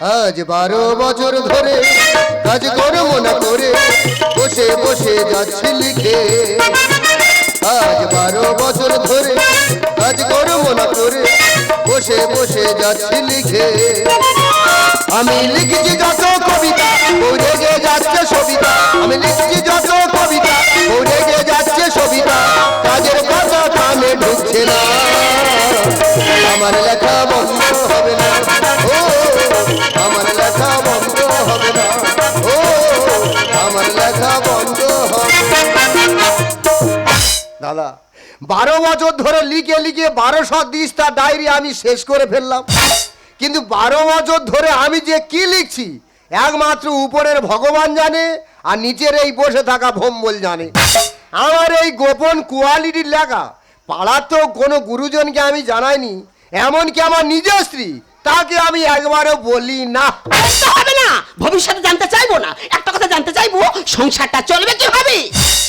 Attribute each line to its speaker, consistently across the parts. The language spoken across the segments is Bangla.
Speaker 1: আজ বারো বছর ধরে কাজ করব না করে, বসে বসে যাচ্ছি লিখে। আজ বারো বছর ধরে কাজ করব না করে, বসে বসে যাচ্ছি লিখে। আমি লিখছি যত কবিতা, পড়ে গে যাচ্ছে সবিতা। আমি লিখছি যত কবিতা, পড়ে গে যাচ্ছে সবিতা। কাজের কথা কানে ঢুকছে না। আমার লেখা বন্ধ হবে না। লেখা বন্ধ হবে না। ও, আমার লেখা বন্ধ হবে দাদা, বারো বছর ধরে লিখে লিখে বারোশো দিস্তা ডায়েরি আমি শেষ করে ফেললাম। কিন্তু বারো বছর ধরে আমি যে কি লিখছি, একমাত্র উপরের ভগবান জানে আর নিচের এই বসে থাকা ভম্বল জানে। আমার এই গোপন কোয়ালিটির লেখা, পাড়ার তো কোনো গুরুজনকে আমি জানাইনি, এমনকি আমার নিজের স্ত্রী তাকে আমি একবারও বলি না।
Speaker 2: বলতে হবে না। ভবিষ্যতে জানতে চাইব না। একটা কথা জানতে চাইব সংসারটা চলবে কীভাবে?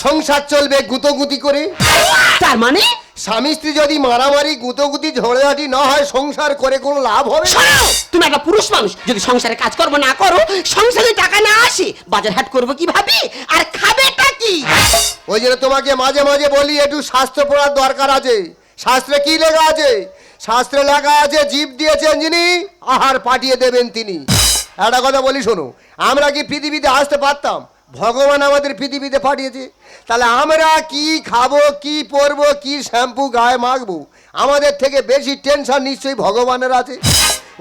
Speaker 1: সংসার চলবে গুঁতোগুতি করে।
Speaker 2: তার মানে?
Speaker 1: স্বামী স্ত্রী যদি মারামারি গুঁতোগুতি ঝগড়াঝাটি না হয় সংসার করে কোনো লাভ হবে না।
Speaker 2: শোনো তুমি একটা পুরুষ মানুষ যদি সংসারে কাজ করব না করো সংসারে টাকা না আসে বাজার হাট করব কীভাবে? আর খাবেটা কি?
Speaker 1: ওই জন্য তোমাকে মাঝে মাঝে বলি একটু স্বাস্থ্য পড়ার দরকার আছে। শাস্ত্রে কি লেখা আছে? শাস্ত্রে লেখা আছে, জীব দিয়েছেন যিনি, আহার পাঠিয়ে দেবেন তিনি। একটা কথা বলি শোনো, আমরা কি পৃথিবীতে আসতে পারতাম? ভগবান আমাদের পৃথিবীতে পাঠিয়েছে। তাহলে আমরা কি খাব, কি পরবো, কি শ্যাম্পু গায়ে মাখবো? আমাদের থেকে বেশি টেনশন নিশ্চয়ই ভগবানের আছে।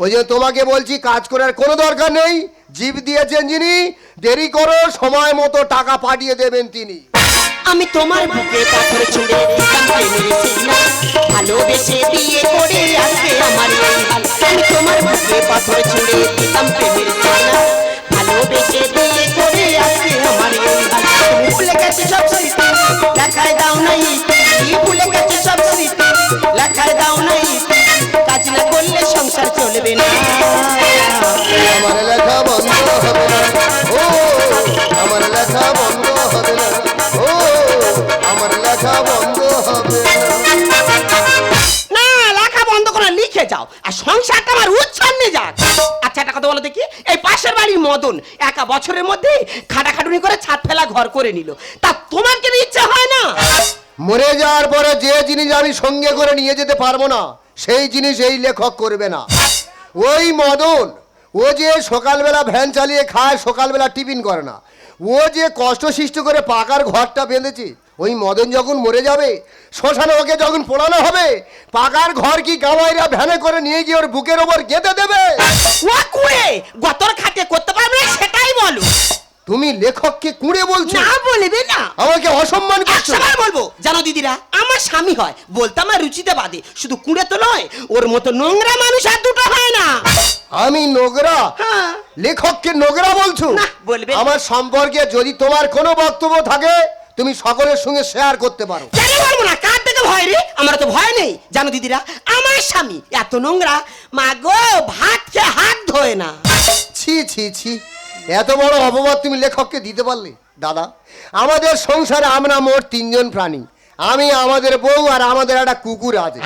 Speaker 1: ওই জন্য তোমাকে বলছি, কাজ করার কোনো দরকার নেই। জীব দিয়েছেন যিনি, দেরি করো, সময় মতো টাকা পাঠিয়ে দেবেন তিনি।
Speaker 2: আমি তোমার বুকে পাথর ছুঁড়ে দিতাম প্রেমের সিগনাল ভালোবেসে বিয়ে করে আজকে আমার। আমি তোমার বুকে পাথর ছুঁড়ে দিতাম প্রেমের সিগনাল ভালোবেসে বিয়ে করে আজকে আমার ভুলে সব স্মৃতি লেখায় দাও নাই। ভুলে গেছো সব স্মৃতি লেখায় দাও নাই। কাজ না করলে সংসার চলবে না
Speaker 1: লিখে
Speaker 2: যাও আর সংসারটা আমার উচ্ছন্নে যাক। আচ্ছা একটা কথা বলো দেখি। এই পাশের বাড়ির মদন একা বছরের মধ্যে খাটাখাটুনি করে ছাদ ফেলা ঘর করে নিল। তা তোমার কি ইচ্ছা হয় না?
Speaker 1: মরে যাওয়ার পরে যে জিনিস আমি সঙ্গে করে নিয়ে যেতে পারব না, সেই জিনিস এই লেখক করবে না। ওই মদন, ও যে সকালবেলা ভ্যান চালিয়ে খায়, সকালবেলা টিফিন করে না। ও যে কষ্ট সৃষ্টি করে পাকার ঘরটা বেঁধেছে ওই মদন যখন মরে যাবে শ্মশানে ওকে যখন পোড়ানো হবে পাকার ঘর কি গামাইরা ভ্যানে করে নিয়ে গিয়ে ওর বুকের ওপর গেঁথে দেবে?
Speaker 2: ও কুড়ে গতর খাতে করতে পারবে না সেটাই বলো।
Speaker 1: তুমি লেখককে কুঁড়ে বলছো?
Speaker 2: না বলবে না।
Speaker 1: আমাকে অসম্মান করছ?
Speaker 2: একশোবার বলব। জানো দিদিরা আমার স্বামী হয় বলতে আমার রুচিতে বাদে। শুধু কুড়ে তো নয় ওর মতো নোংরা মানুষ আর দুটো হয় না।
Speaker 1: আমি নোংরা?
Speaker 2: হ্যাঁ।
Speaker 1: লেখককে নোংরা বলছো?
Speaker 2: না, বলবে
Speaker 1: আমার সম্পর্কে যদি তোমার কোনো বক্তব্য থাকে তুমি সকলের সঙ্গে শেয়ার করতে পারো।
Speaker 2: কেন বলব না? কার থেকে ভয় রে? আমার তো ভয় নেই। জানো দিদিরা আমার স্বামী এত নোংরা মা গো ভাত খেয়ে হাত ধোয় না।
Speaker 1: ছি ছি ছি। এত বড় অপবাদ তুমি লেখককে দিতে পারলে? দাদা আমাদের সংসারে আমরা মোট তিনজন প্রাণী। আমি আমাদের বউ আর আমাদের একটা কুকুর আছে।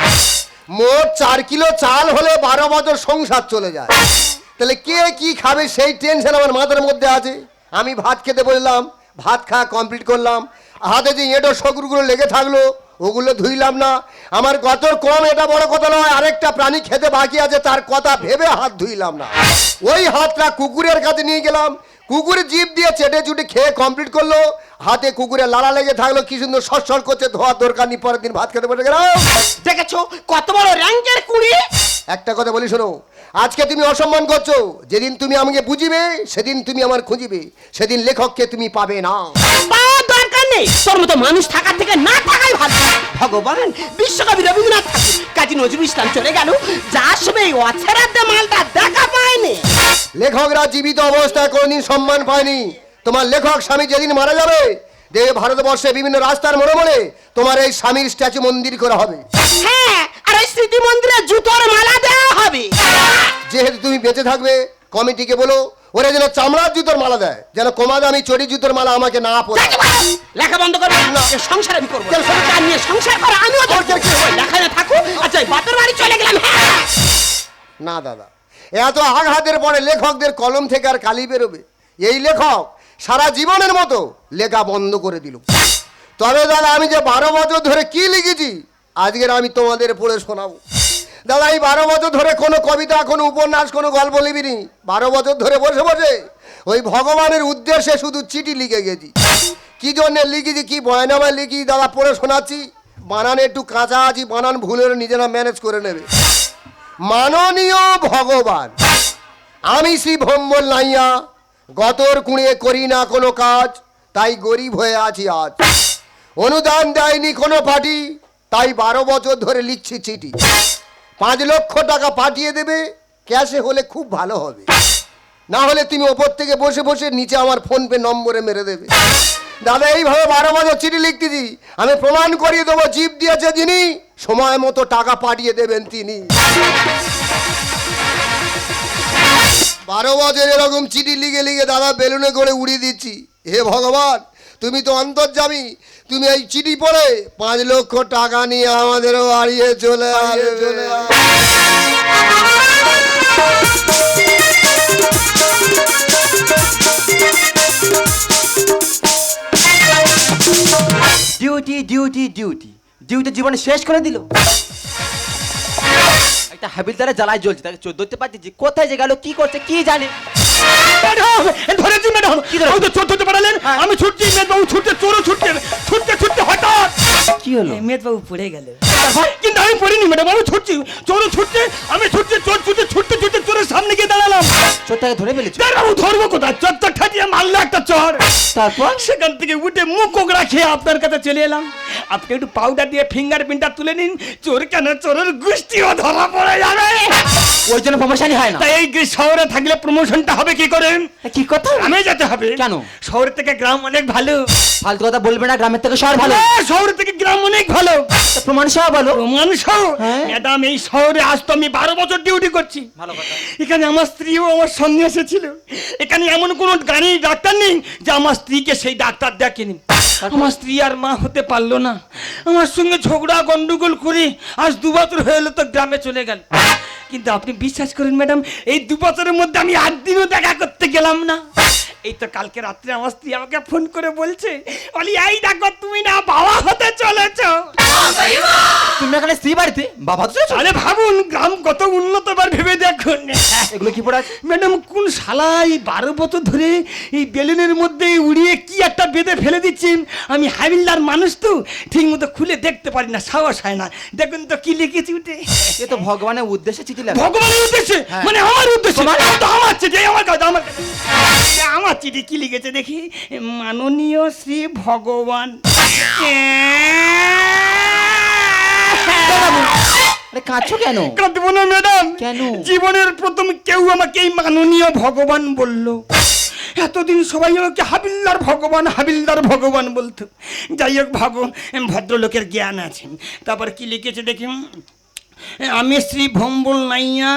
Speaker 1: মোট চার কিলো চাল হলে বারো বছর সংসার চলে যায়। তাহলে কে কি খাবে সেই টেনশন আমার মাথার মধ্যে আছে। আমি ভাত খেতে বললাম ভাত খাওয়া কমপ্লিট করলাম। হাতে যে এঁটো শকুরগুলো লেগে থাকল ওগুলো ধুইলাম না। আমার গত কম এটা বড় কথা নয় আরেকটা প্রাণী খেতে বাকি আছে তার কথা ভেবে হাত ধুইলাম না। ওই হাতটা কুকুরের কাছে নিয়ে গেলাম। কুকুরের জিভ দিয়ে চেটে চুটে খেয়ে কমপ্লিট করল। হাতে কুকুরের লালা লেগে থাকল কি সুন্দর সরসর করছে ধোয়ার দরকার নেই পরের দিন ভাত খেতে বসে গেলাম।
Speaker 2: দেখেছ? কত বড় র্যাঙ্কের কুড়ি?
Speaker 1: একটা কথা বলি শোনো আজকে তুমি অসম্মান করছ যেদিন তুমি আমাকে বুঝিবে সেদিন তুমি আমার খুঁজিবে সেদিন লেখককে তুমি পাবে না।
Speaker 2: নেই। তোর মতো মানুষ থাকার থেকে না থাকাই ভালো। ভগবান বিশ্বকবি রবীন্দ্রনাথ ঠাকুর কাজী নজরুল ইসলাম চলে গেল। যার সময় এই মালটা দেখা পায়নি।
Speaker 1: লেখকরা জীবিত অবস্থায় কোনোদিন সম্মান পায়নি। তোমার লেখক স্বামী যেদিন মারা যাবে যে ভারতবর্ষে বিভিন্ন রাস্তার মোড়ে মোড়ে তোমার এই স্বামীর স্ট্যাচু মন্দির করা হবে।
Speaker 2: হ্যাঁ আর ওই স্মৃতি মন্দিরে জুতোর মালা দেওয়া হবে।
Speaker 1: যেহেতু তুমি বেঁচে থাকবে কমিটিকে বলো ওরা যেন চামড়ার জুতোর মালা দেয় যেন কমা দামি চটি জুতোর মালা আমাকে না পড়ে
Speaker 2: লেখা বন্ধ করবে না। সংসার আমি করব? তার নিয়ে সংসার করে আমিও দেখব। ওই লেখা না থাকো। আচ্ছা বাপের বাড়ি চলে গেলাম হ্যাঁ।
Speaker 1: না দাদা এত আঘাতের পরে লেখকদের কলম থেকে আর কালি বেরোবে। এই লেখক সারা জীবনের মতো লেখা বন্ধ করে দিল। তবে দাদা আমি যে বারো বছর ধরে কি লিখেছি আজকের আমি তোমাদের পড়ে শোনাবো। দাদা, এই বারো বছর ধরে কোনো কবিতা, কোনো উপন্যাস, কোনো গল্প লিখিনি। বারো বছর ধরে বসে বসে ওই ভগবানের উদ্দেশ্যে শুধু চিঠি লিখে গেছি। কি জন্যে লিখেছি, কি বয়নামায় লিখি দাদা, পড়ে শোনাচ্ছি। বানান একটু কাঁচা আছি বানান ভুলের নিজেরা ম্যানেজ করে নেবে। মাননীয় ভগবান, আমি শ্রী ভম্বল নাইয়া, গতর কুঁড়ে করি না কোনো কাজ, তাই গরিব হয়ে আছি আজ। অনুদান দেয়নি কোনো পার্টি, তাই বারো বছর ধরে লিখছি চিঠি। পাঁচ লক্ষ টাকা পাঠিয়ে দেবে, ক্যাশে হলে খুব ভালো হবে। না হলে তুমি ওপর থেকে বসে বসে নিচে আমার ফোন পে নম্বরে মেরে দেবে। দাদা, এইভাবে বারো বছর চিঠি লিখতেছি। আমি প্রমাণ করিয়ে দেবো, জিপ দিয়েছে যিনি, সময় মতো টাকা পাঠিয়ে দেবেন তিনি। বারো বছর এরকম চিঠি লিখে লিখে দাদা বেলুনে করে উড়িয়ে দিচ্ছি। হে ভগবান! তুমি তো অন্তর্জামী তুমি এই চিঠি পড়ে পাঁচ লক্ষ টাকা নিয়ে আমাদের বাড়িয়ে চলে আসবে। চলে
Speaker 3: ডিউটি ডিউটি ডিউটি ডিউটি জীবনে শেষ করে দিল। একটা হাবিলদারে জ্বালায় জ্বলছে তাকে চোদ্দ ধরতে পারছি যে কোথায় যে গেল কি করছে কি জানে?
Speaker 4: ম্যাডাম ধরেছি ম্যাডাম।
Speaker 3: কি ধরেছে?
Speaker 4: তো চোর ধরতে পারলেন?
Speaker 3: হ্যাঁ।
Speaker 4: আমি ছুটছি মেদবাবু ছুটতে চোরও ছুটতে ছুটতে ছুটতে হঠাৎ।
Speaker 3: কি হলো?
Speaker 4: মেদবাবু পড়ে গেল। কিন্তু আমি পড়িনি ম্যাডাম আমি ছুটছি চোরও ছুটছে আমি ছুটতে চোর ছুটতে ছুটতে ছুটতে চোরের সামনে গিয়ে দাঁড়ালাম।
Speaker 3: চোরটাকে ধরে ফেলেছো?
Speaker 4: ধরবো কোথায়? চোর মারলো একটা চোর।
Speaker 3: তারপর?
Speaker 4: সেখান থেকে উঠে মুখ কোকড়া খেয়ে আপনার কাছে চলে এলাম। আপনি একটু পাউডার দিয়ে ফিঙ্গার প্রিন্টটা তুলে নিন। চোর কেন চোরের গোষ্ঠীও ধরা পড়ে যাবে।
Speaker 3: ওই জন্য প্রমোশনই হয় না।
Speaker 4: তাই এই শহরে থাকলে প্রমোশনটা হবে কি করে?
Speaker 3: কি কথা?
Speaker 4: গ্রামে যেতে হবে।
Speaker 3: কেন?
Speaker 4: শহর থেকে গ্রাম অনেক ভালো।
Speaker 3: ফালতু কথা বলবে না গ্রামের থেকে শহর ভালো।
Speaker 4: শহর থেকে গ্রাম অনেক ভালো।
Speaker 3: প্রমাণ সহ বলো।
Speaker 4: প্রমাণ সহ?
Speaker 3: হ্যাঁ।
Speaker 4: ম্যাডাম এই শহরে আজ তো আমি বারো বছর ডিউটি করছি।
Speaker 3: ভালো কথা।
Speaker 4: এখানে আমার স্ত্রীও আমার সঙ্গে এসেছিল। এখানে এমন কোনো গাড়ি ডাক্তার নেই যে আমার স্ত্রীকে সেই ডাক্তার দেখেনি। আমার স্ত্রী আর মা হতে পারল না। আমার সঙ্গে ঝগড়া গন্ডগোল করে আজ দু বছর হয়ে তো গ্রামে চলে গেল। কিন্তু আপনি বিশ্বাস করেন ম্যাডাম এই দু বছরের মধ্যে আমি আট দিনও দেখা করতে গেলাম না। এই তো কালকে রাত্রে আমার স্ত্রী আমাকে ফোন করে বলছে বলি এই দেখো তুমি না বাবা হতে চলেছো।
Speaker 3: তুমি এখানে স্ত্রী বাড়িতে? বাবা তো?
Speaker 4: আরে ভাবুন গ্রাম কত উন্নত এবার ভেবে দেখুন।
Speaker 3: এগুলো কি পড়ে
Speaker 4: ম্যাডাম কোন শালা এই বারো বছর ধরে এই বেলুনের মধ্যে উড়িয়ে কি একটা বেঁধে ফেলে দিচ্ছেন? আমি হাবিলদার মানুষ তো ঠিক মতো খুলে দেখতে পারি না সাহস হয় না। দেখুন তো কি লিখেছি উঠে।
Speaker 3: এ তো ভগবানের উদ্দেশ্যে চিঠি লেখা
Speaker 4: ভগবানের উদ্দেশ্যে?
Speaker 3: হ্যাঁ।
Speaker 4: মানে আমার উদ্দেশ্যে?
Speaker 3: তোমার?
Speaker 4: তো আমার চিঠি আমার কাছে আমার। আমার চিঠি কি লিখেছে দেখি? মাননীয় শ্রী ভগবান।
Speaker 3: আরে কাঁদছো কেন?
Speaker 4: কাঁদবো না ম্যাডাম।
Speaker 3: কেন?
Speaker 4: জীবনের প্রথম কেউ আমাকে এই মাননীয় ভগবান বলল। এতদিন সবাই আমাকে হাবিলদার ভগবান হাবিলদার ভগবান বলতো। যাই হোক ভাগ ভদ্রলোকের জ্ঞান আছে। তারপর কি লিখেছে দেখি আমি শ্রী ভম্বল নাইয়া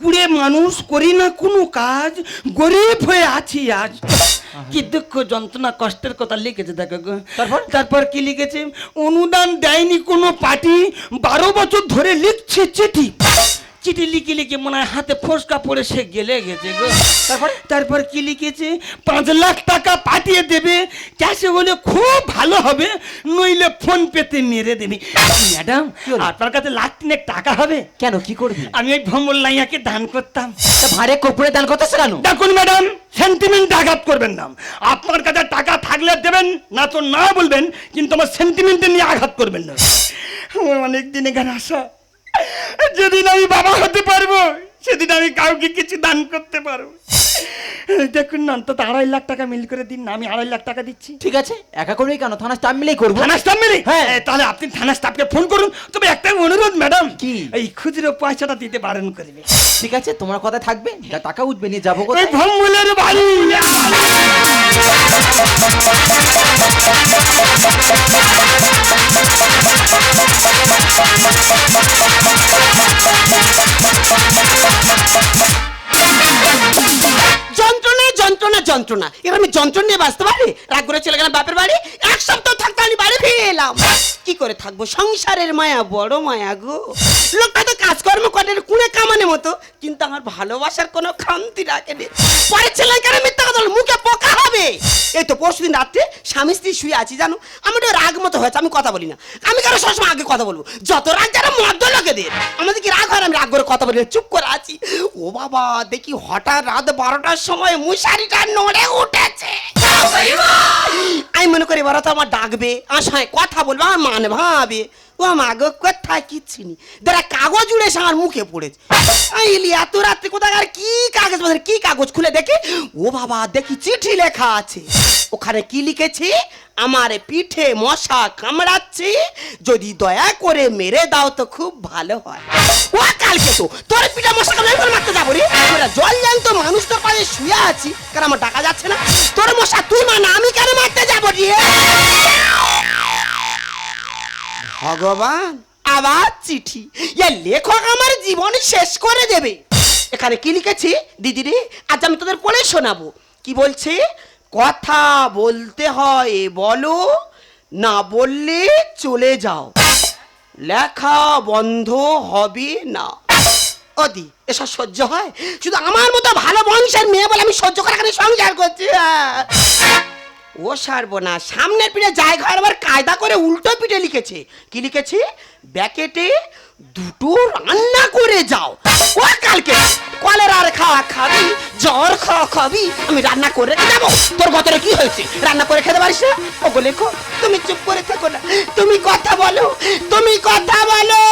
Speaker 4: কুড়ে মানুষ করি না কোনো কাজ গরিব হয়ে আছি আজ। কি দুঃখ যন্ত্রণা কষ্টের কথা লিখেছে দেখো
Speaker 3: তারপর?
Speaker 4: তারপর কি লিখেছে? অনুদান দেয়নি কোনো পার্টি বারো বছর ধরে লিখছে চিঠি। চিঠি লিখে লিখে মনে হয় হাতে ফসকা পড়ে সে গেলে গেছে গো। তারপর? তারপর কি লিখেছে? পাঁচ লাখ টাকা পাঠিয়ে দেবে ক্যাশে হলে খুব ভালো হবে নইলে ফোন পেতে মেরে দেবে। ম্যাডাম? আপনার কাছে লাখ তিনেক টাকা হবে।
Speaker 3: কেন কি করবি?
Speaker 4: আমি ওই ভম্বল নাইয়াকে দান করতাম।
Speaker 3: তা ভাঁড়ে কপুরে দান করতেছে কেন?
Speaker 4: দেখুন ম্যাডাম সেন্টিমেন্ট আঘাত করবেন না। আপনার কাছে টাকা থাকলে দেবেন না তো না বলবেন কিন্তু আমার সেন্টিমেন্টে নিয়ে আঘাত করবেন না। আমার অনেক দিন এখানে আসা যেদিন আমি বাবা হতে পারব সেদিন আমি কাউকে কিছু দান করতে পারব। দেখুন না অন্তত আড়াই লাখ টাকা মিল করে দিন না আমি আড়াই লাখ টাকা দিচ্ছি।
Speaker 3: ঠিক আছে একা করবি কেন? থানা স্টাফ মিলেই করব।
Speaker 4: থানা স্টাফ মিলে
Speaker 3: হ্যাঁ।
Speaker 4: তাহলে আপনি থানা স্টাফকে ফোন করুন। তবে একটা অনুরোধ ম্যাডাম
Speaker 3: কি?
Speaker 4: এই খুচরো পয়সাটা দিতে বারণ করবে।
Speaker 3: ঠিক আছে তোমার কথা থাকবে যা টাকা উঠবে নিয়ে যাব কোথায়?
Speaker 4: বাড়ি।
Speaker 2: যন্ত্রণা যন্ত্রণা যন্ত্রণা যন্ত্রণা। এবার আমি যন্ত্রণা নিয়ে বাঁচতে পারি? রাগ করে চলে গেলাম বাপের বাড়ি। এক সপ্তাহ থাকতে আমি বাড়ি ফিরে এলাম। কি করে থাকব? সংসারের মায়া বড় মায়া গো। লোকটা তো কাজকর্ম করে কুড়ে কামানে মতো। কিন্তু আমার ভালোবাসার কোনো খামতি রাখেনি পরে ছেলে কেন মিথ্যা কথা মুখে পোকা হবে। এই তো পরশুদিন রাত্রে স্বামী স্ত্রী শুয়ে আছি জানো? আমি তো রাগ মতো হয়েছে আমি কথা বলি না। আমি কেন সবসময় আগে কথা বলব। যত রাগ যারা মদ্য লোকেদের আমাদের কি রাগ হয় আমি রাগ করে কথা বলি না, চুপ করে আছি। ও বাবা দেখি হঠাৎ রাত বারোটার সময় মুশারিটা নড়ে উঠেছে। আমি মনে করি বড় তো আমার ডাকবে। আর সঙ্গে কথা বলবে আমার মান ভাবে। ও মা গো, কোথায় কিচ্ছু নি দাঁড়া, কাগজ উড়ে আমার মুখে পড়েছে। আমি ইলি এত রাত্রে কি কাগজ বাজারে কি কাগজ খুলে দেখে? ও বাবা, দেখি চিঠি লেখা আছে। ওখানে কি লিখেছি? আমার পিঠে মশা কামড়াচ্ছে, যদি দয়া করে মেরে দাও তো খুব ভালো হয়। ও, কালকে তো, তোর পিঠে মশা কামড়াই মারতে যাব রে। তোরা জল তো মানুষ তো পায়ে শুয়ে আছি, কারণ আমার টাকা যাচ্ছে না। তোর মশা, তুই মানা আমি কেন মারতে যাব রে? ভগবান। আবার চিঠি। এ লেখক আমার জীবন শেষ করে দেবে। এখানে কি লিখেছি? দিদি রে, আজ আমি তোদের পড়ে শোনাবো। কি বলছে? কথা বলতে হয় বলো, না বললে চলে যাও। লেখা বন্ধ হবে না। অদি এসব সহ্য হয়? শুধু আমার মতো ভালো বংশের মেয়ে বলে আমি সহ্য করে সংসার করছি। ও না। সামনের পিঠে জায়গা আবার কায়দা করে উল্টো পিঠে লিখেছে। কি লিখেছে? ব্যাকেটে দুটো রান্না করে যাও। ও কালকে কলের আর খাওয়া খাবি, জ্বর খাওয়া খাবি, আমি রান্না করে যাব তোর গতরে কি হয়েছে? রান্না করে খেতে পারিস না? ওগো লেখো তুমি চুপ করে থেকো না। তুমি কথা বলো, তুমি কথা বলো।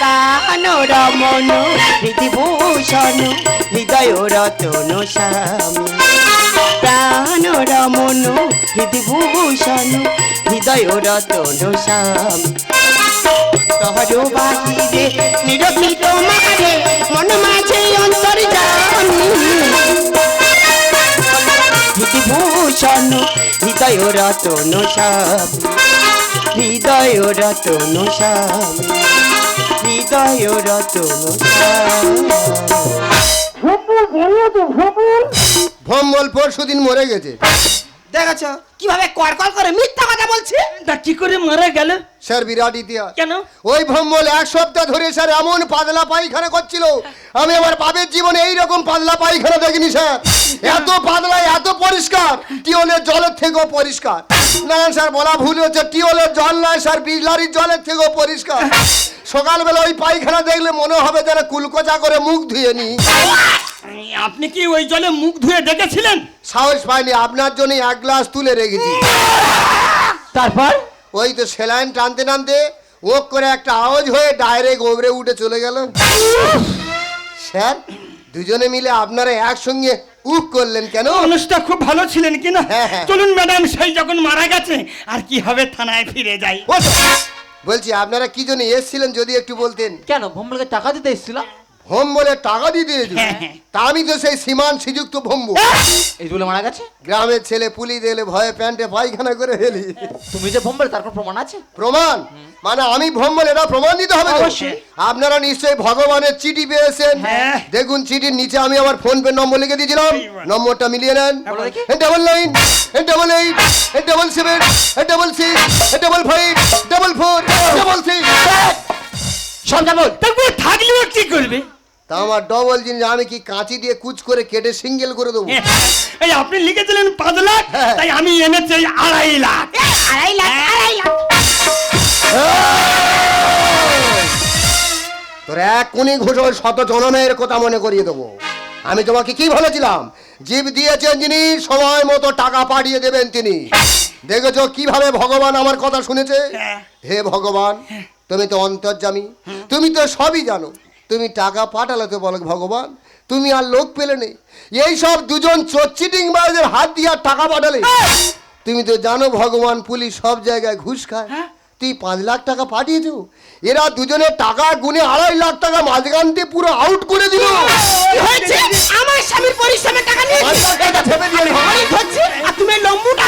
Speaker 2: কানর মন হৃদিভূষণ হৃদয় রতন স্বামী। প্রাণর মন হৃদিভূষণ হৃদয় রতন স্বামী তহর বাহিরে নিরপিত মারে মন মাঝে অন্তর হৃদিভূষণ হৃদয় রতন স্বামী হৃদয় রতন স্বামী হৃদয় রতন
Speaker 1: ভম্বল পরশু দিন মরে গেছে।
Speaker 2: দেখেছ? কীভাবে কড়কড় করে মিথ্যা কথা বলছে?
Speaker 4: তা কি করে মারা গেল?
Speaker 1: স্যার বিরাট ইতিহাস।
Speaker 4: কেন?
Speaker 1: ওই ভম্বল এক সপ্তাহ ধরে স্যার এমন পাতলা পায়খানা করছিল। আমি আমার বাপের জীবনে এই রকম পাতলা পায়খানা দেখিনি স্যার। এত পাতলা এত পরিষ্কার টিওলের জলের থেকেও পরিষ্কার। না স্যার বলা ভুল হচ্ছে টিওলের জল নয় স্যার বিজলারির জলের থেকেও পরিষ্কার। সকালবেলা ওই পায়খানা দেখলে মনে হবে যেন কুলকোচা করে মুখ ধুয়ে নি
Speaker 4: আপনি কি ওই জলে মুখ ধুয়ে ডেকেছিলেন?
Speaker 1: সাহস পাইনি আপনার জন্য এক গ্লাস তুলে রেখেছি।
Speaker 3: তারপর?
Speaker 1: ওই তো সেলাইন টানতে টানতে ওক করে একটা আওয়াজ হয়ে ডাইরেক্ট ওবরে উঠে চলে গেল। স্যার দুজনে মিলে আপনারা একসঙ্গে উক করলেন কেন?
Speaker 4: মানুষটা খুব ভালো ছিলেন কিনা?
Speaker 1: হ্যাঁ, হ্যাঁ।
Speaker 4: চলুন ম্যাডাম সেই যখন মারা গেছে আর কি হবে থানায় ফিরে যাই।
Speaker 1: বলছি আপনারা কি জন্য এসেছিলেন যদি একটু বলতেন?
Speaker 3: কেন ভম্বলকে টাকা দিতে এসেছিলাম?
Speaker 1: হোম বলে টাকা দিয়ে দিয়েছি
Speaker 4: হ্যাঁ, হ্যাঁ।
Speaker 1: তা আমি তো সেই সীমান শ্রীযুক্ত ভম্বু।
Speaker 3: এই বলে মারা গেছে?
Speaker 1: গ্রামের ছেলে পুলি দিলে ভয়ে প্যান্টে পায়খানা করে ফেলি।
Speaker 3: তুমি যে ভম্বল তারপর প্রমাণ আছে?
Speaker 1: প্রমাণ? মানে আমি ভ্রমণ এটা প্রমাণ দিতে হবে
Speaker 3: অবশ্যই।
Speaker 1: আপনারা নিশ্চয়ই ভগবানের চিঠি পেয়েছেন।
Speaker 4: হ্যাঁ।
Speaker 1: দেখুন চিঠির নিচে আমি আমার ফোন পে নম্বর লিখে দিয়েছিলাম। নম্বরটা মিলিয়ে নেন। Double nine double eight double seven double six double five double four double six
Speaker 3: সঞ্জাবল
Speaker 4: তারপর থাকলেও কি করবে?
Speaker 1: তা আমার ডবল জিনিস আমি কি কাঁচি দিয়ে কুচ করে কেটে সিঙ্গেল করে দেবো?
Speaker 4: এই আপনি লিখেছিলেন পাঁচ লাখ
Speaker 1: হ্যাঁ।
Speaker 4: তাই আমি এনেছি আড়াই লাখ।
Speaker 2: আড়াই লাখ আড়াই লাখ।
Speaker 1: তোর এক কোনি ঘোষণ শত জনমের কথা মনে করিয়ে দেবো। আমি তোমাকে কি বলেছিলাম? জীব দিয়েছেন যিনি সময় মতো টাকা পাঠিয়ে দেবেন তিনি। দেখেছ কীভাবে ভগবান আমার কথা শুনেছে?
Speaker 4: হ্যাঁ।
Speaker 1: হে ভগবান তুমি তো অন্তর্জামী তুমি তো সবই জানো। তুমি টাকা পাঠালে তো বলো ভগবান তুমি আর লোক পেলে নেই। এই সব দুজন চোচ্চিটিং বাজের হাত দিয়ে আর টাকা পাঠালে। তুমি তো জানো ভগবান পুলিশ সব জায়গায় ঘুষ খায়। তুই পাঁচ লাখ টাকা পাঠিয়েছো। এরা দুজনের টাকা গুনে আড়াই লাখ টাকা মাঝখান দিয়ে পুরো আউট করে দিল।
Speaker 2: আমার স্বামীর পরিশ্রমের টাকা নিয়ে তুমি লম্বুটা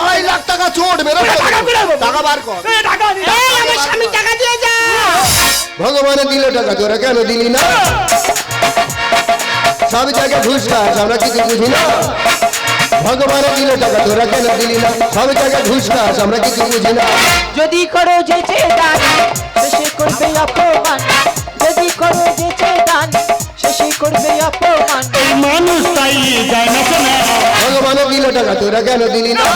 Speaker 1: আড়াই লাখ টাকা চোট বেরো
Speaker 4: টাকা
Speaker 1: বার কর।
Speaker 4: টাকা
Speaker 2: আমার স্বামী টাকা
Speaker 1: ভগবানে দিল টাকা তোরা কেন দিলি না? সব জায়গায় ঘুষ খাস আমরা কিছু বুঝি না। ভগবানের দিলে টাকা তোরা কেন দিলি না? সব জায়গায় ঘুষ খাস আমরা কিছু বুঝি না।
Speaker 5: যদি করো দান শেষে করবে অপমান। যদি করো যেচে দান শেষে করবে অপমান।
Speaker 4: এই মানুষ তাই যায় না শোনা
Speaker 1: ভগবানের দিলে টাকা তোরা কেন দিলি না?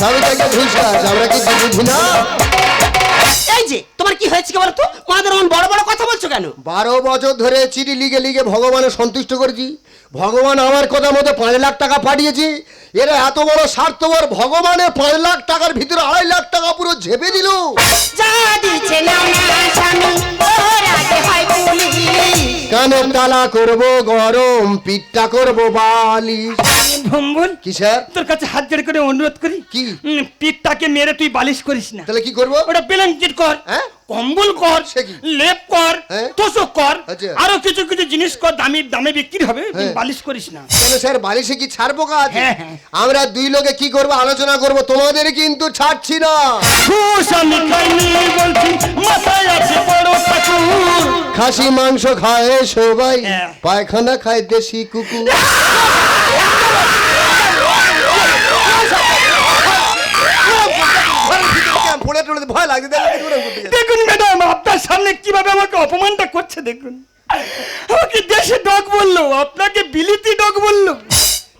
Speaker 1: সব জায়গায় ঘুষ খাস আমরা কিছু বুঝি না।
Speaker 2: যে কি হয়েছে কি বলতো? তোমাদের এমন বড় বড় কথা বলছো কেন?
Speaker 1: বারো বছর ধরে চিঠি লিগে লিগে ভগবানের সন্তুষ্ট করেছি। ভগবান আমার কথা মতো পাঁচ লাখ টাকা পাঠিয়েছি। এরা এত বড় স্বার্থপর ভগবানের পাঁচ লাখ টাকার ভিতরে আড়াই লাখ টাকা পুরো ঝেপে দিল।
Speaker 2: যা দিচ্ছে না না স্বামী আগে হয় পুলিশ
Speaker 1: কানের তালা করব গরম পিঠটা করব
Speaker 4: ভম্বল
Speaker 1: কি স্যার
Speaker 4: তোর কাছে হাত জোড় করে অনুরোধ করি
Speaker 1: কি?
Speaker 4: পিঠটাকে মেরে তুই বালিশ করিস না
Speaker 1: তাহলে কি করব
Speaker 4: ওটা ব্ল্যাঙ্কেট কর
Speaker 1: হ্যাঁ?
Speaker 4: কম্বল কর লেপ কর
Speaker 1: হ্যাঁ?
Speaker 4: তোষক কর
Speaker 1: আচ্ছা।
Speaker 4: আরও কিছু কিছু জিনিস কর দামি দামে বিক্রি হবে
Speaker 1: হ্যাঁ।
Speaker 4: বালিশ করিস না
Speaker 1: কেন স্যার বালিশে কি ছাড়বো কাজ। আমরা দুই লোকে কি করব আলোচনা করব তোমাদের কিন্তু ছাড়ছি না
Speaker 4: ঘুষ আমি খাইনি বলছি মাথায় আছে বড় ঠাকুর
Speaker 1: খাসি মাংস খায় সবাই। পায়খানা খায় দেশি কুকুর। ভয় লাগছে
Speaker 4: দেখুন ম্যাডাম আপনার সামনে কীভাবে আমাকে অপমানটা করছে দেখুন। আমাকে দেশে ডগ বলল আপনাকে বিলিতি ডগ বলল।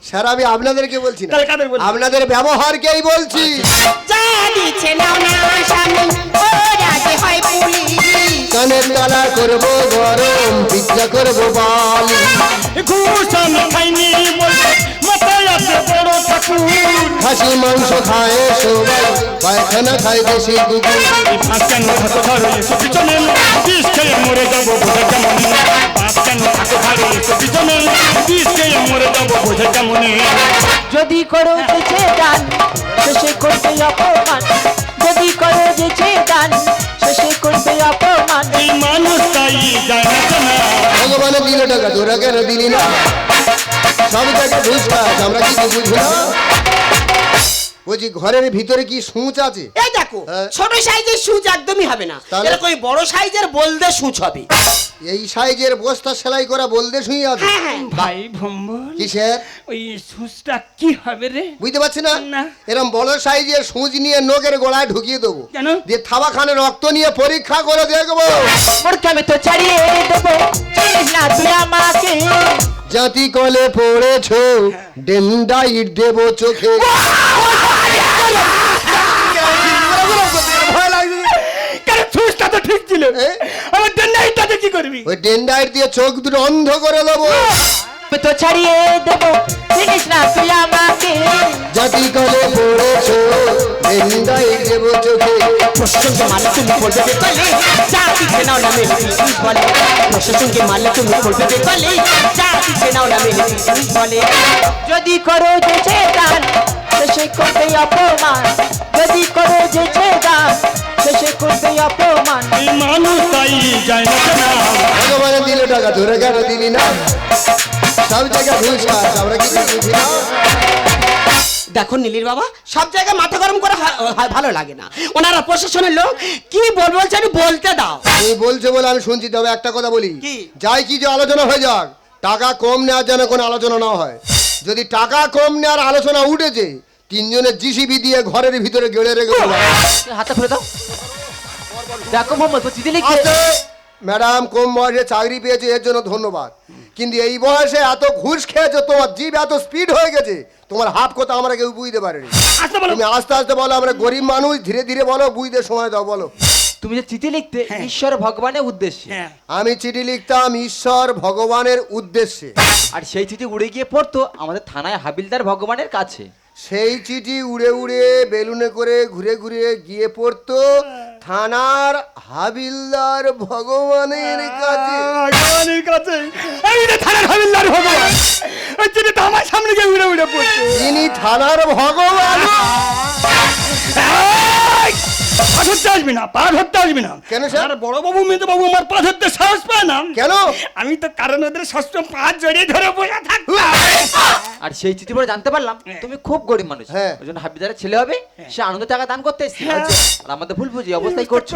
Speaker 1: স্যার আমি আপনাদেরকে বলছি না? আপনাদের ব্যবহারকেই বলছি। করব গরম পিজ্জা করব বালি।
Speaker 4: ঘুষ আমি খাইনি বলছি মাথায় আছে বড় ঠাকুর।
Speaker 1: খাসি মাংস খায় সবাই পায়খানা খায় দেশি কুকুর
Speaker 4: পাঁচ কেন হাতে ধরে এসে পিছনে? বিষ খেয়ে মরে যাব বোঝে কেমন? পাঁচ কেন হাতে ধরে এসে পিছনে? বিষ খেয়ে মরে যাব বোঝে কেমন?
Speaker 5: যদি করো যেচে দান শেষে করবে অপমান। যদি করো যেচে দান শেষে করবে অপমান
Speaker 4: এই মানুষ তাই যায় না শোনা
Speaker 1: ভগবানের দিলে টাকা তোরা কেন দিলি না সব জায়গায় বলছি ঘরের ভিতরে কি সূচ আছে?
Speaker 2: এই দেখো
Speaker 1: হ্যাঁ।
Speaker 2: ছোট সাইজের সুচ একদমই হবে না।
Speaker 1: তাহলে?
Speaker 2: এরকম বড় সাইজের বলদে সুচ হবে।
Speaker 1: এই সাইজের বস্তা সেলাই করা বলতে শুই আছে
Speaker 2: হ্যাঁ হ্যাঁ।
Speaker 4: ভাই ভম্বল
Speaker 1: কি স্যার
Speaker 4: ওই সুসটা কি হবে রে?
Speaker 1: বুঝতে পারছি না। এরকম বড় সাইজের সুচ নিয়ে নোকের গোড়ায় ঢুকিয়ে দেবো।
Speaker 4: কেন?
Speaker 1: দিয়ে থাবা খানে রক্ত নিয়ে পরীক্ষা করে দেখব।
Speaker 5: মোরকে আমি তো ছাড়িয়ে দেবো। না তুই আমাকে।
Speaker 1: জাতি কলে পড়েছ ডেন্ডাইট দেব চোখে। এ?
Speaker 4: আমার ডেন্ডাইটাতে কি করবি?
Speaker 1: ওই ডেন্ডাইট দিয়ে চোখ দুটো অন্ধ করে দেবো।
Speaker 5: তো ছাড়িয়ে দেবো। চিনিস না তুই আমাকে।
Speaker 1: জাতি কলে পড়েছ ডেন্ডাইট দেব চোখে।
Speaker 2: প্রশাসনকে মারলে তুমি করবে বেতলে যা দিচ্ছে নাও না মেলে পুলিশ বলে? প্রশাসনকে মারলে তুমি করবে বেতলে যা দিচ্ছে নাও না মেলে পুলিশ বলে?
Speaker 5: যদি করো যেচে দান শেষে করবে অপমান। যদি করো যেচে দান শেষে করবে অপমান।
Speaker 4: মানুষ তাই যায় না শোনা
Speaker 1: ভগবানের টাকা ধরে কেন দিলি না? সব জায়গায় ঘুষ খাস আমরা কিছু বুঝি না?
Speaker 2: দেখো নীলির বাবা সব জায়গায় মাথা গরম করা ভালো লাগে না। ওনারা প্রশাসনের লোক কি বলব বলছে একটু বলতে দাও।
Speaker 1: তুমি বলছো বলে আমি শুনছি তবে একটা কথা বলি। যাই কি যে আলোচনা হয়ে যাক টাকা কম নেওয়ার যেন কোনো আলোচনা না হয়। যদি টাকা কম নেওয়ার আলোচনা উঠেছে তিনজনের জিসিবি দিয়ে ঘরের ভিতরে গেড়ে রেখে দেবো।
Speaker 5: হাতে খুলে দাও। দেখো মোহাম্মদ তো চিঠি লিখে
Speaker 1: ম্যাডাম কম বয়সে চাকরি পেয়েছে এর জন্য ধন্যবাদ। কিন্তু এই বয়সে এত ঘুষ খেয়েছো তোমার জিভ এত স্পিড হয়ে গেছে তোমার হাফ কথা আমরা কেউ বুঝতে পারিনি। তুমি আস্তে আস্তে বলো আমরা গরিব মানুষ ধীরে ধীরে বলো বুঝতে সময় দাও বলো।
Speaker 5: তুমি যে চিঠি লিখতে ঈশ্বর ভগবানের উদ্দেশ্যে।
Speaker 4: হ্যাঁ।
Speaker 1: আমি চিঠি লিখতাম ঈশ্বর ভগবানের উদ্দেশ্যে।
Speaker 5: আর সেই চিঠি উড়ে গিয়ে পড়তো আমাদের থানায় হাবিলদার ভগবানের কাছে।
Speaker 1: সেই চিঠি উড়ে উড়ে বেলুনে করে ঘুরে ঘুরে গিয়ে পড়ত থানার হাবিলদার ভগবানের কাছে।
Speaker 4: ভগবানের কাছে। এই রে থানার হাবিলদার ভগবান। ওই তো আমার সামনে গিয়ে উড়ে উড়ে পড়তো
Speaker 1: তিনি থানার ভগবান!
Speaker 4: পা ধরতে আসবি না পা ধরতে আসবি না
Speaker 1: কেন স্যার?
Speaker 4: বড় বাবু মেয়ে বাবু আমার পা ধরতে সাহস পায় না
Speaker 1: কেন?
Speaker 4: আমি তো কারণ ওদের ষষ্ঠ পা জড়িয়ে ধরে বসে থাকব
Speaker 3: আর সেই চিঠি পড়ে জানতে পারলাম তুমি খুব গরিব মানুষ
Speaker 1: হ্যাঁ।
Speaker 3: ওই জন্য হাবিদারের ছেলে হবে সে আনন্দ টাকা দান করতে
Speaker 4: হ্যাঁ।
Speaker 3: আর আমাদের ভুল বুঝি অবস্থায় করছ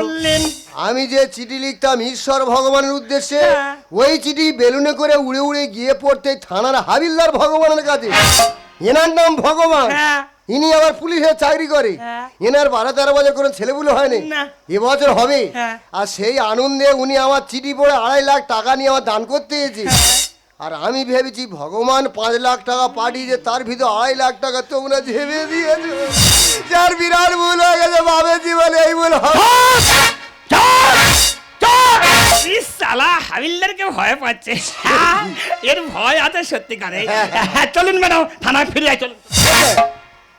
Speaker 1: আমি যে চিঠি লিখতাম ঈশ্বর ভগবানের উদ্দেশ্যে
Speaker 4: হ্যাঁ।
Speaker 1: ওই চিঠি বেলুনে করে উড়ে উড়ে গিয়ে পড়তে থানার হাবিলদার ভগবানের কাছে এনার নাম ভগবান
Speaker 4: হ্যাঁ।
Speaker 1: ইনি আবার পুলিশের চাকরি করে।
Speaker 4: হ্যাঁ।
Speaker 1: এনার বারো তেরো বছর কোনো ছেলেগুলো হয়নি। এবছর হবে।
Speaker 4: হ্যাঁ।
Speaker 1: আর সেই আনন্দে উনি আমার চিঠি পড়ে আড়াই লাখ টাকা নিয়ে আমার দান করতে এসেছে।
Speaker 4: হ্যাঁ।
Speaker 1: আর আমি ভেবেছি ভগবান পাঁচ লাখ টাকা পাঠিয়েছে তার ভিতর আড়াই লাখ টাকা তোমরা ঝেবে দিয়েছ। যার বিরাট ভুল হয়ে গেছে বাবে জীবনে এই ভুল
Speaker 4: হাবিলদারকে ভয় পাচ্ছে। হ্যাঁ, এর ভয় আছে সত্যিকারে। হ্যাঁ, চলুন ম্যাডাম থানায় ফিরে চলুন।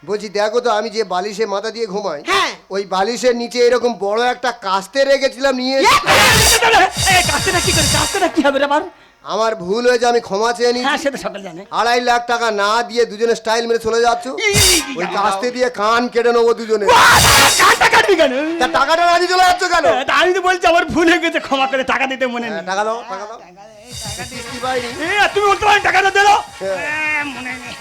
Speaker 1: বলছি দেখো তো আমি যে বালিশে মাথা দিয়ে ঘুমাই
Speaker 2: হ্যাঁ।
Speaker 1: ওই বালিশের নিচে এরকম বড় একটা কাস্তে রেখেছিলাম নিয়ে
Speaker 4: কাস্তেটা কি করে? কাস্তেটা কি হবে রে আমার
Speaker 1: আমার ভুল হয়েছে আমি ক্ষমা চেয়ে নিই
Speaker 4: হ্যাঁ সেটা সকাল জানে।
Speaker 1: আড়াই লাখ টাকা না দিয়ে দুজনে স্টাইল মেরে চলে যাচ্ছ? ওই কাস্তে দিয়ে কান কেটে নেব দুজনে।
Speaker 4: কাটা কাটবি কেন?
Speaker 1: তা টাকাটা রাজি চলে যাচ্ছ কেন?
Speaker 4: হ্যাঁ, আমি তো বলছি আমার ভুল হয়ে গেছে ক্ষমা করে টাকা দিতে মনে
Speaker 1: হ্যাঁ,
Speaker 4: নেই
Speaker 1: টাকা দাও। টাকা দাও কিস্তি
Speaker 4: তুমি বলতে পারো টাকাটা দিল
Speaker 1: হ্যাঁ।
Speaker 4: মনে নেই।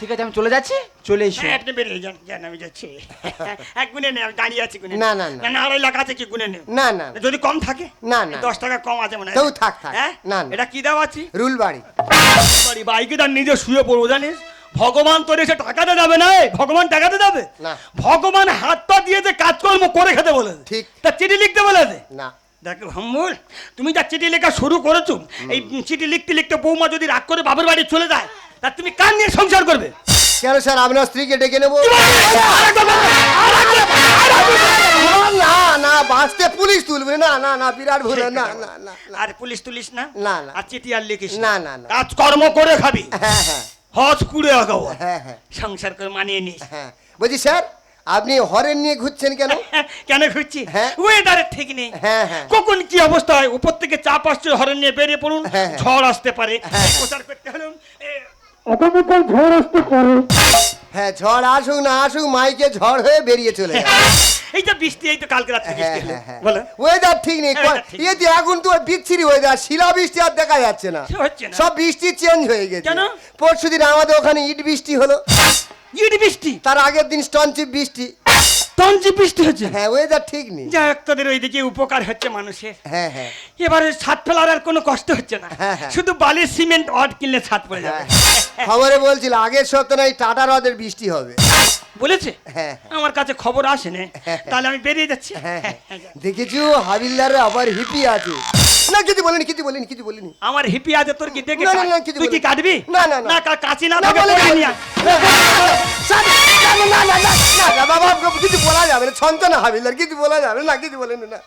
Speaker 3: ঠিক আছে আমি চলে যাচ্ছি? চলে এসো।
Speaker 4: হ্যাঁ, আপনি বেরিয়ে যান যান আমি যাচ্ছি। এক গুণে নেই আমি দাঁড়িয়ে আছি গুণে
Speaker 1: না, না, না।
Speaker 4: না আড়াই লাখ আছে কি গুণে নেই
Speaker 1: না না না।
Speaker 4: যদি কম থাকে?
Speaker 1: না, না।
Speaker 4: দশ টাকা কম আছে মনে হয়।
Speaker 1: তাও থাক, থাক।
Speaker 4: হ্যাঁ?
Speaker 1: না, না।
Speaker 4: এটা কি দাও আছে?
Speaker 1: রুল বাড়ি।
Speaker 4: বাড়ি বাইকে তার নিজে শুয়ে পড়ব জানিস? ভগবান তোর এসে টাকাতে দেবে না ভগবান টাকাতে দেবে?
Speaker 1: না।
Speaker 4: ভগবান হাত পা দিয়ে যে কাজকর্ম করে খেতে বলেছে
Speaker 1: ঠিক।
Speaker 4: তা চিঠি লিখতে বলেছে
Speaker 1: না।
Speaker 4: দেখো তুমি যা চিঠি লেখা শুরু করেছ এই চিঠি লিখতে লিখতে বৌমা যদি রাগ করে বাবার বাড়ি চলে যায় তা তুমি কান নিয়ে সংসার করবে?
Speaker 1: কেন স্যার? আপনার স্ত্রীকে ডেকে নেব। না না বাঁচতে পুলিশ তুলবে। না না না বিরাট ভুল না না না না।
Speaker 4: আর পুলিশ তুলিস না?
Speaker 1: না, না।
Speaker 4: আর চিঠি আর লিখিস
Speaker 1: না, না, না।
Speaker 4: কাজ কর্ম করে খাবি।
Speaker 1: হ্যাঁ হ্যাঁ।
Speaker 4: হজ কুড়ে আগাও
Speaker 1: হ্যাঁ হ্যাঁ।
Speaker 4: সংসার করে মানিয়ে নিস।
Speaker 1: হ্যাঁ। বলছি স্যার আপনি হরেন নিয়ে ঘুরছেন কেন?
Speaker 4: কেন ঘুরছি?
Speaker 1: হ্যাঁ।
Speaker 4: ওয়েদারের ঠিক নেই।
Speaker 1: হ্যাঁ, হ্যাঁ।
Speaker 4: কখন কি অবস্থা হয়? উপর থেকে চাপ আসছে হরেন নিয়ে বেরিয়ে পড়ুন।
Speaker 1: হ্যাঁ, হ্যাঁ।
Speaker 4: ঝড় আসতে পারে।
Speaker 1: হ্যাঁ।
Speaker 4: প্রচার করতে হলো এ,
Speaker 1: হ্যাঁ ঝড় আসুক না আসুক মাইকে ঝড় হয়ে বেরিয়ে চলে
Speaker 4: এই তো বৃষ্টি এই তো কালকে রাত্রে
Speaker 1: হ্যাঁ
Speaker 4: বৃষ্টি হলো।
Speaker 1: হ্যাঁ হ্যাঁ।
Speaker 4: বলো
Speaker 1: ওয়েদার ঠিক নেই। ইয়ে যে এখন তো বিচ্ছিরি ওয়েদার শিলা বৃষ্টি আর দেখা যাচ্ছে না।
Speaker 4: সে হচ্ছে না।
Speaker 1: সব বৃষ্টি চেঞ্জ হয়ে গেছে।
Speaker 4: কেন?
Speaker 1: পরশু দিন আমাদের ওখানে ইট বৃষ্টি হলো।
Speaker 4: ইট বৃষ্টি?
Speaker 1: তার আগের দিন স্টনচিপ বৃষ্টি।
Speaker 4: তঞ্জি বৃষ্টি হচ্ছে?
Speaker 1: হ্যাঁ ওয়েদার ঠিক নেই।
Speaker 4: যাই হোক তোদের ওইদিকে উপকার হচ্ছে মানুষের।
Speaker 1: হ্যাঁ হ্যাঁ।
Speaker 4: এবারে ছাদ ফেলার আর কোনো কষ্ট হচ্ছে না।
Speaker 1: হ্যাঁ, হ্যাঁ।
Speaker 4: শুধু বালির সিমেন্ট অট কিনলে ছাদ পড়ে যাবে।
Speaker 1: হ্যাঁ। খবরে বলছিল আগের সপ্তাহে নাই টাটা হ্রদের বৃষ্টি হবে
Speaker 4: বলেছে
Speaker 1: হ্যাঁ।
Speaker 4: আমার কাছে খবর আসে না তাহলে আমি বেরিয়ে যাচ্ছি
Speaker 1: হ্যাঁ হ্যাঁ। দেখেছ হাবিলদার আবার হিপি আছে না কিছু বলিনি কিছু বলিনি কিছু বলিনি
Speaker 4: আমার হিপি আছে তোর কি দেখে
Speaker 1: কিছু
Speaker 4: তুই কি কাটবি
Speaker 1: না, না, না।
Speaker 4: না কা- না আয়।
Speaker 1: না, না, না, বাবা কিছু বলা যাবে না ছঞ্চনা হাবিলদার কিছু বলা যাবে না কিছু বলেনি না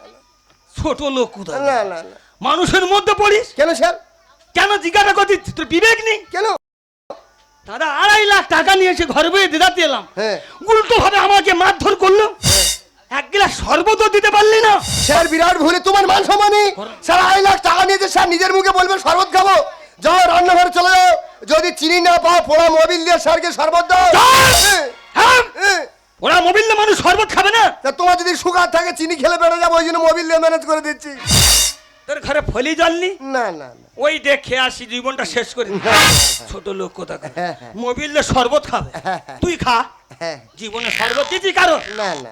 Speaker 4: ছোট লোক কোথায়
Speaker 1: না না না
Speaker 4: মানুষের মধ্যে পড়িস
Speaker 1: কেন স্যার
Speaker 4: কেন জিজ্ঞাসা করছিস তোর বিবেক নেই
Speaker 1: কেন
Speaker 4: দাদা আড়াই লাখ টাকা নিয়ে এসে ঘরে বয়ে দিদাতে এলাম।
Speaker 1: হ্যাঁ।
Speaker 4: উল্টো ভাবে আমাকে মারধর করল। এক গ্লাস শরবতও দিতে পারলি না।
Speaker 1: স্যার বিরাট ভুলে তোমার মান সম্মানই স্যার আড়াই লাখ টাকা নিয়েছে স্যার নিজের মুখে বলবে শরবত খাব। যাও রান্নাঘরে চলে যাও। যদি চিনি না পাও পোড়া মোবিল দিয়ে স্যারকে শরবত দাও। হ্যাঁ,
Speaker 4: হ্যাঁ।
Speaker 1: হ্যাঁ।
Speaker 4: ওরা মোবিল দিয়ে মানুষ শরবত খাবে না।
Speaker 1: তা তোমার যদি সুগার থাকে চিনি খেলে বেড়ে যাব ওই জন্য মোবিল দিয়ে ম্যানেজ করে দিচ্ছি।
Speaker 4: তোর ঘরে ফলি জলনি না
Speaker 1: না না
Speaker 4: ওই দেখে আসি জীবনটা শেষ করে ছোট লোক কোথা মোবিল শরবত খাবে তুই খা জীবনে শরবত কারও
Speaker 1: না না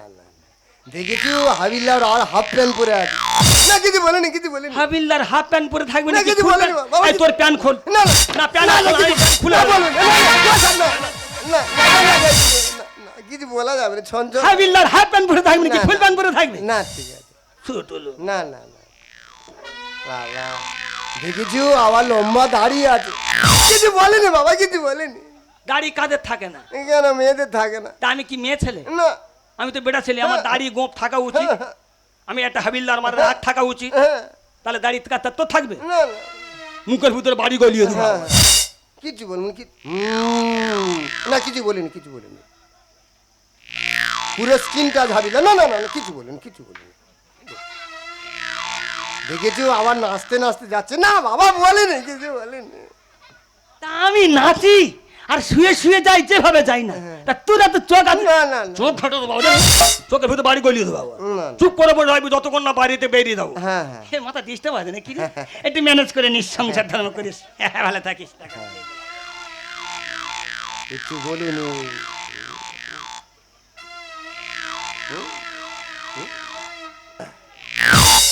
Speaker 1: আর হাফ প্যান্ট পরে আছে না কিছু কিছু
Speaker 4: হাফ প্যান্ট পরে থাকবে
Speaker 1: না কিছু
Speaker 4: তোর প্যান্ট খোল
Speaker 1: না না
Speaker 4: প্যান্ট
Speaker 1: না কিছু বলা যাবে না
Speaker 4: হাফ প্যান্ট পরে থাকবে
Speaker 1: কি
Speaker 4: ফুল প্যান্ট পরে থাকবে
Speaker 1: না ঠিক আছে
Speaker 4: ছোট লোক
Speaker 1: না না বাবা। দেখেছ? আবার লম্বা দাড়ি আছে। কিছু বলেনি বাবা কিছু বলেনি।
Speaker 4: দাড়ি কাদের থাকে না?
Speaker 1: কেন মেয়েদের থাকে না?
Speaker 4: তা আমি কি মেয়ে ছেলে?
Speaker 1: না।
Speaker 4: আমি তো বেটা ছেলে আমার দাড়ি গোপ থাকা উচিত।
Speaker 1: হ্যাঁ,
Speaker 4: আমি একটা হাবিলদার আমার রাগ থাকা উচিত।
Speaker 1: হ্যাঁ।
Speaker 4: তাহলে দাড়ি কাতার তো থাকবে। মুখের ভিতরে বাড়ি গলিয়ে দেবো।
Speaker 1: হ্যাঁ কিছু বলুন কি না কিছু বলিনি কিছু বলিনি। পুরো স্কিনটা ঝাবিলা না না না না, কিছু বলুন কিছু বলুন। দেখেছ? আবার নাচতে নাচতে যাচ্ছে। না বাবা বলেনি কিছু বলেনি।
Speaker 4: তা আমি নাচি আর শুয়ে শুয়ে যাই যেভাবে যাই না। তা তোর এত চোখ আছে
Speaker 1: না, না, না।
Speaker 4: চোখ ফাটো দেবো চোখের ভিতরে বাড়ি গলিয়ে দেবো
Speaker 1: না।
Speaker 4: চুপ করে বলে রাখবি যতক্ষণ না বাড়িতে বেরিয়ে দেবো
Speaker 1: হ্যাঁ হ্যাঁ।
Speaker 4: মাথা ডিস্টার্ব আছে নাকি রে? একটু ম্যানেজ করে নিস সংসার ধর্ম করিস। হ্যাঁ, ভালো থাকিস
Speaker 1: একটু বলুন।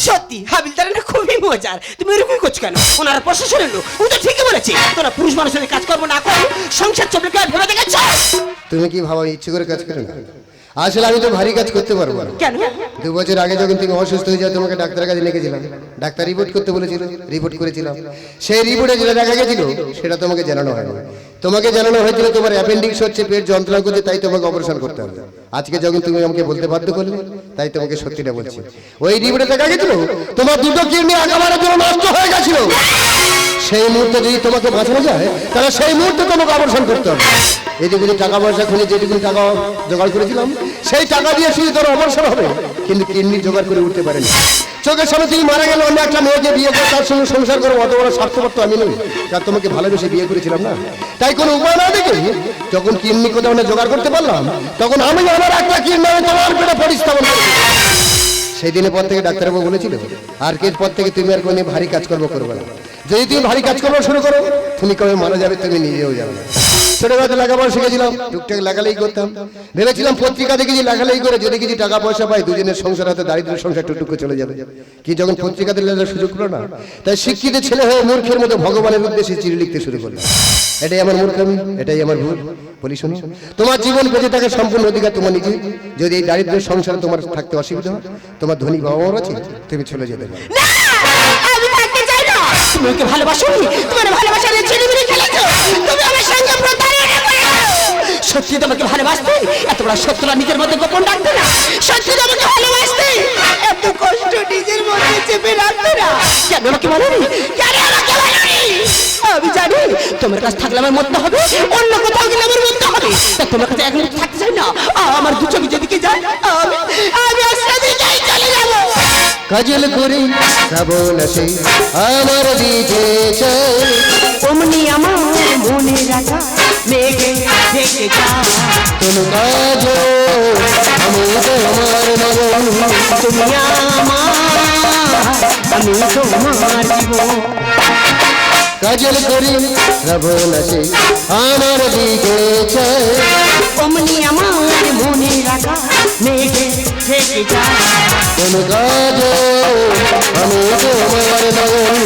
Speaker 2: সত্যি, হাবিলদারের না খুবই মজার। তুমি এরকমই করছ কেন? ওনারা প্রশাসনের লোক। ও তো ঠিকই বলেছে। তোরা পুরুষ মানুষের কাজকর্ম না করে সংসার চলবে ভেবে দেখেছ?
Speaker 1: তুমি কি ভাবো, ইচ্ছে করে কাজ করে না? আসলে আমি তো ভারী কাজ করতে পারব না।
Speaker 2: কেন?
Speaker 1: দু বছর আগে যখন তুমি অসুস্থ হয়ে যাও তোমাকে ডাক্তারের কাছে লিখেছিলাম ডাক্তার রিপোর্ট করতে বলেছিল রিপোর্ট করেছিলাম সেই রিপোর্টে যেটা দেখা গেছিল সেটা তোমাকে জানানো হয়নি। তোমাকে জানানো হয়েছিল তোমার অ্যাপেন্ডিক্স হচ্ছে পেট যন্ত্রণা করছে তাই তোমাকে অপারেশন করতে হবে। আজকে যখন তুমি আমাকে বলতে বাধ্য করলে তাই তোমাকে সত্যিটা বলছি। ওই রিপোর্টে দেখা গেছিল তোমার দুটো কিডনি একেবারে জন্য নষ্ট হয়ে গেছিল। সেই মুহূর্তে যদি তোমাকে বাঁচানো যায়, তাহলে সেই মুহূর্তে তোমাকে অপারেশন করতে হবে। যদি টাকা পয়সা খুলে যেটুকু টাকা জোগাড় করেছিলাম, সেই টাকা দিয়ে শুধু তোর অপারেশন হবে, কিন্তু কিডনি জোগাড় করে উঠতে পারেনি। চোখের সামনে তুমি মারা গেলে অন্য একটা মেয়েকে বিয়ে করে তার সঙ্গে সংসার করো, অত বড় স্বার্থপর তো আমি নই। তার তোমাকে ভালোবেসে বিয়ে করেছিলাম না? তাই কোনো উপায় না দেখে যখন কিডনি কোথাও জোগাড় করতে পারলাম, তখন আমি আমার একটা কিডনি তোমার পেটে পরিস্থাপন করেছি সেই দিনের পর থেকে ডাক্তারবাবু বলেছিল, আর কের পর থেকে তুমি আর কোনো ভারী কাজকর্ম করবে না। যদি তুমি ভারী কাজকর্ম শুরু করো, তুমি কবে মারা যাবে তুমি নিজেও যাবে না। ছোটবেলাতে লেখাপড়া শিখেছিলাম টুকটাক লেখালেই করতাম। ভেবেছিলাম পত্রিকা দেখে যে লেখালেই করে, যদি কিছু টাকা পয়সা পাই, দুজনের সংসার হতে দারিদ্র সংসার টুকটুক চলে যাবে। কি যখন পত্রিকাতে লেখার সুযোগ পেল না? তাই শিক্ষিত ছেলে হয়ে মূর্খের মতো ভগবানের উদ্দেশ্যে চিঠি লিখতে শুরু করলাম। এটাই আমার মূর্খামি এটাই আমার ভুল। বলি শুনো, তোমার জীবন বেঁচে থাকার সম্পূর্ণ অধিকার তোমার নিজে। যদি এই দারিদ্র সংসারে তোমার থাকতে অসুবিধা হয়, তোমার ধনী বাবা আছে, তুমি চলে যেতে পারো।
Speaker 2: তোমার আমার সত্যি তোমাকে ভালোবাসতে? নিজের রাখতে না। সত্যি ভালোবাসতে? এত না। কেন কেন আমি জানি তোমার কাছে থাকলে আমার মরতে হবে অন্য কোথাও গেলে আমার মরতে হবে। তা তোমার কাছে এখন থাকতে চাই না। আমার দু চোখে যেদিকে যায় আমি আমি সেদিকেই চলে যাব।
Speaker 1: কাজল করে শ্রাবণ আসে আমার দিকে চাই
Speaker 2: অমনি আমার মনে রাখা মেঘে ঢেকে যা।
Speaker 1: কোন কাজ আমি তোমার নয়ন
Speaker 2: তুমি আমার আমি তোমার জীবন।
Speaker 1: কাজল করে আসে আমার দিকে চাই।
Speaker 2: অমনি আমার মনে রাখা মেঘে ঢেকে যা
Speaker 1: কোন কাজ আমি তোমার নয়ন।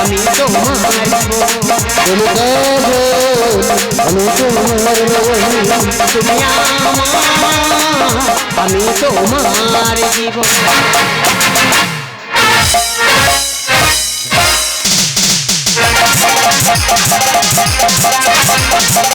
Speaker 2: আমি তোমার
Speaker 1: কোন কাজ আমি তোমার নয়ন।
Speaker 2: তুমি আমার আমি তোমার জীবন।
Speaker 1: Bye.